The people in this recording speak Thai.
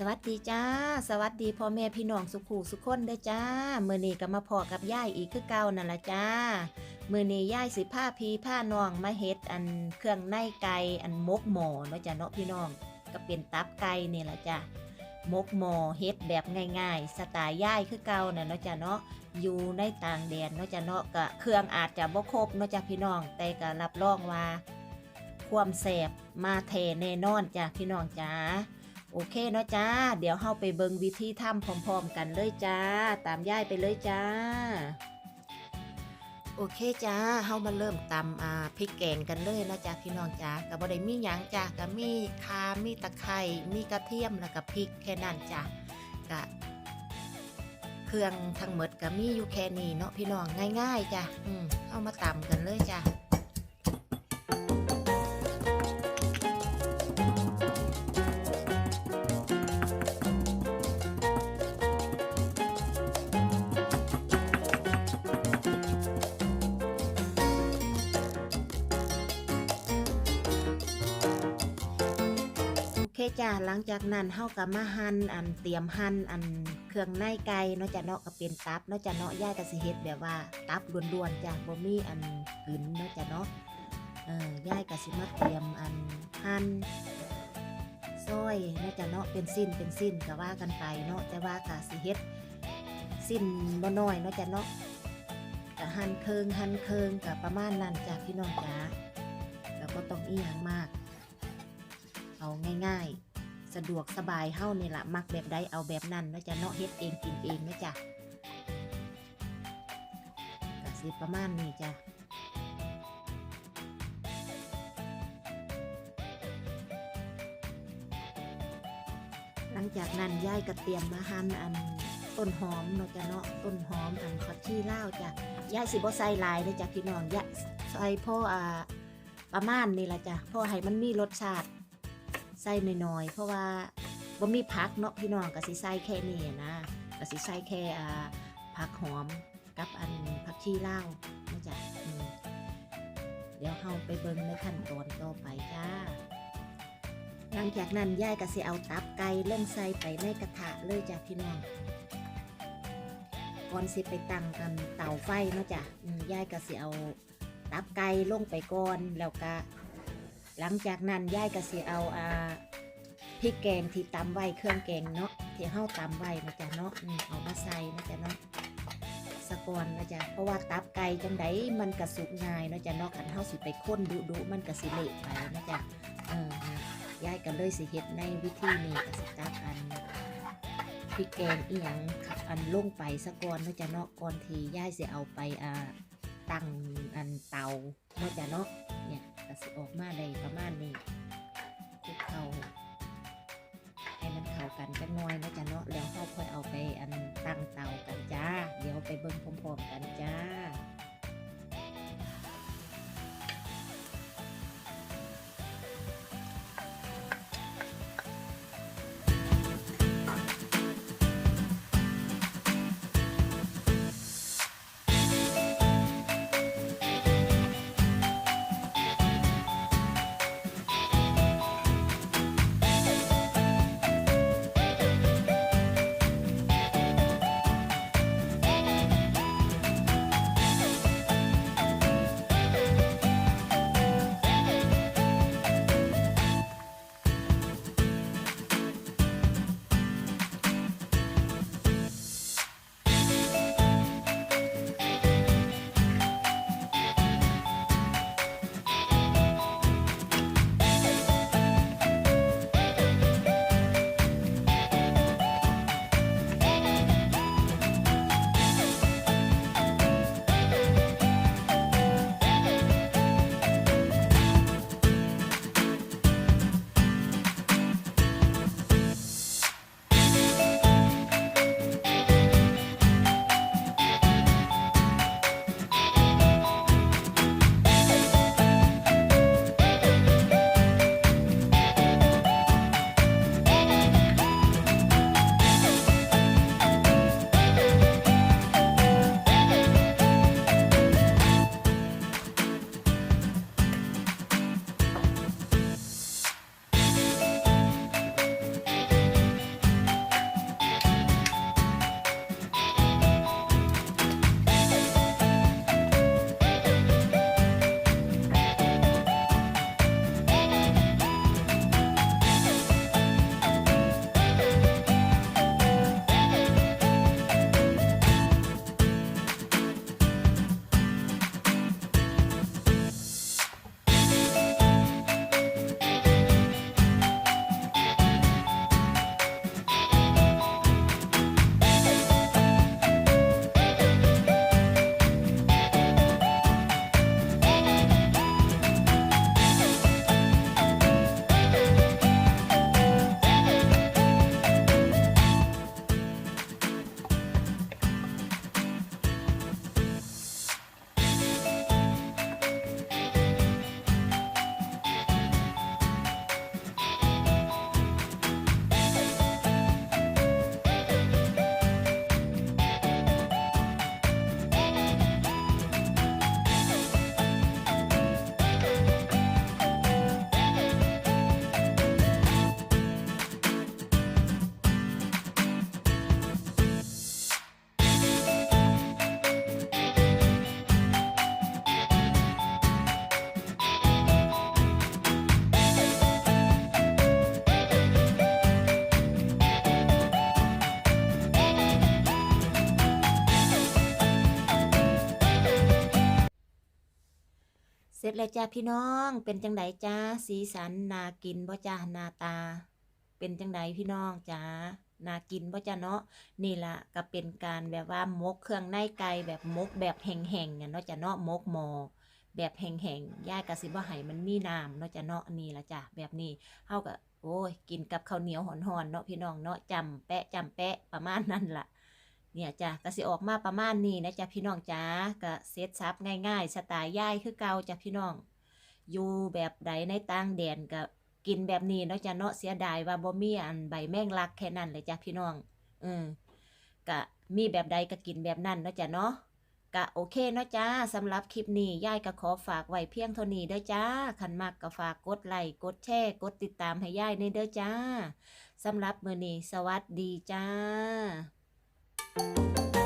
สวัสดีจ้า สวัสดีพ่อแม่พี่น้องสุขูสุขคนเด้อจ้ามื้อนี้ก็มาพอกับย่ายอีกคือเก่านั่นละจ้ามื้อนี้ย่ายสิผ้าพีผ้านองมาเฮ็ดอันเครื่องในไก่อันมกหมอเนาะจ้ะเนาะพี่น้องก็เป็นตับไก่นี่ละจ้ามกหมอเฮ็ดแบบง่ายๆ สไตล์ย่ายคือเก่าน่ะเนาะจ้ะเนาะอยู่ในต่างแดนเนาะจ้ะเนาะก็เครื่องอาจจะบ่ครบเนาะจ้ะพี่น้องแต่ก็รับรองว่า ความแสบมาแทแน่นอนจ้ะพี่น้องจ้า โอเคเนาะจ้า เดี๋ยวเฮาไปเบิงวิธีทำพร้อมๆกันเลยจ้า ตามย่ายไปเลยจ้า โอเคจ้าเฮามาเริ่มตำอ่าพริกแกงกันเลยนะจ้าพี่น้องจ้ากับบ่ได้มีหยังจ้าก็มีคามีตะไคร้มีกระเทียมแล้วก็พริกแค่นั้นจ้ากะเครื่องทั้งหมดก็มีอยู่แค่นี้เนาะพี่น้องง่าย ๆจ้าอืมเฮามาตำกันเลยจ้า เคจ้าหลังจากนั้นเฮากับมาหั่นอันเตรียมหั่นอันเครื่องในไก่เนาะจ้ะเนาะก็เป็นตับเนาะจ้ะเนาะย่ายก็สิเฮ็ดแบบว่าตับล้วนๆจ้ะบ่มีอันกึนเนาะจ้ะเนาะเออย่ายก็สิมาเตรียมอันหั่นซอยเนาะจ้ะเนาะเป็นสิ้นเป็นสิ้นก็ว่ากันไปเนาะแต่ว่าก็สิเฮ็ดสิ้นบ่น้อยเนาะจ้ะเนาะก็หั่นเคิงหั่นเคิงก็ประมาณนั้นจ้ะพี่น้องจ๋าก็ต้องอีหยังมาก เอาง่ายๆ สะดวกสบายเฮ้านี่ละมักแบบใดเอาแบบนั้นนะจะเนาะเฮ็ดเองกินเองนะจ๊ะก็สิประมาณนี้จ้ะหลังจากนั้นย่ายก็เตรียมมาหั่นอันต้นหอมเนาะจ้ะเนาะต้นหอมอันผักชีลาวจ้ะยายสิบ่ใส่หลายเลยจ้ะพี่น้องย่ายใส่พ่ออ่าประมาณนี่ละจ้ะพ่อให้มันมีรสชาติ ส่น้อยๆเพราะว่าบ่มีผักเนาะพี่น้องก็สิใส่แค่นี้นะก็สิใส่แค่ผักหอมกับอันผักชีลาวนะจ๊ะเดี๋ยวเฮาไปเบิ่งในขั้นตอนต่อไปจ้าหลังจากนั้นยายก็สิเอาตับไก่ลงใส่ไปในกระทะเลยจ้ะพี่น้องก่อนสิไปตั้งกันเตาไฟเนาะจ้ะยายก็สิเอาตับไก่ลงไปก่อนแล้วก็ หลังจากนั้นยายก็สิเอาอ่าพริกแกงที่ตำไว้เครื่องแกงเนาะที่เฮาตำไว้นะจ๊ะเนาะอืมเอามาใส่นะจ๊ะเนาะสะกอนนะจ๊ะเพราะว่าตับไก่จังไดมันกระสุกง่ายนะจ๊ะเนาะคันเฮาสิไปค้นดุดุมันก็สิเละไปนะจ๊ะเออยายก็เลยสิเฮ็ดในวิธีนี้ก็สิตักอันพริกแกงอีหยังอันลงไปสะกอนนะจ๊ะเนาะก่อนที่ยายสิเอาไปอ่าตั้งอันเตาเนาะจ๊ะเนาะเนี่ย ก็สิออกมาได้ประมาณนี้คลุกเขาให้มันเข้ากันจังน้อยนะจ๊ะเนาะแล้วเราค่อยเอาไปอันตั้งเตากันจ้า เดี๋ยวไปเบิ่งพร้อมๆกันจ้า ร็จแล้วจ้าพี่น้อง เป็นจังไดจ้าสีสันนากินบ่จ้านาตา เป็นจังไดพี่น้องจ้านากินบ่จ้าเนาะนี่ละก็เป็นการแบบว่ามกเครื่องในไก่แบบมกแบบแห้งๆเนี่ยเนาะจ้าเนาะมกหมอแบบแห้งๆย่ายก็สิบ่ให้มันมีน้ำเนาะจ้าเนาะนี่ละจ้าแบบนี้เฮาก็โอ้ยกินกับข้าวเหนียวหอนๆเนาะพี่น้องเนาะจำแปะจำแปะประมาณนั้นล่ะ เนี่ยจ้ะก็สิออกมาประมาณนี้นะจ้ะพี่น้องจ้าก็เซตซับง่ายๆสไตล์ย่ายคือเก่าจ้ะพี่น้อง อยู่แบบใดในต่างแดนก็กินแบบนี้เนาะจ้ะเนาะเสียดายว่าบ่มีอันใบแมงลักแค่นั้นเลยจ้ะพี่น้องอืมก็มีแบบใดก็กินแบบนั้นเนาะจ้ะเนาะก็โอเคเนาะจ้าสำหรับคลิปนี้ย่ายก็ขอฝากไว้เพียงเท่านี้เด้อจ้าคันมักก็ฝากกดไลค์กดแชร์กดติดตามให้ย่ายในเด้อจ้าสำหรับมื้อนี้สวัสดีจ้า Música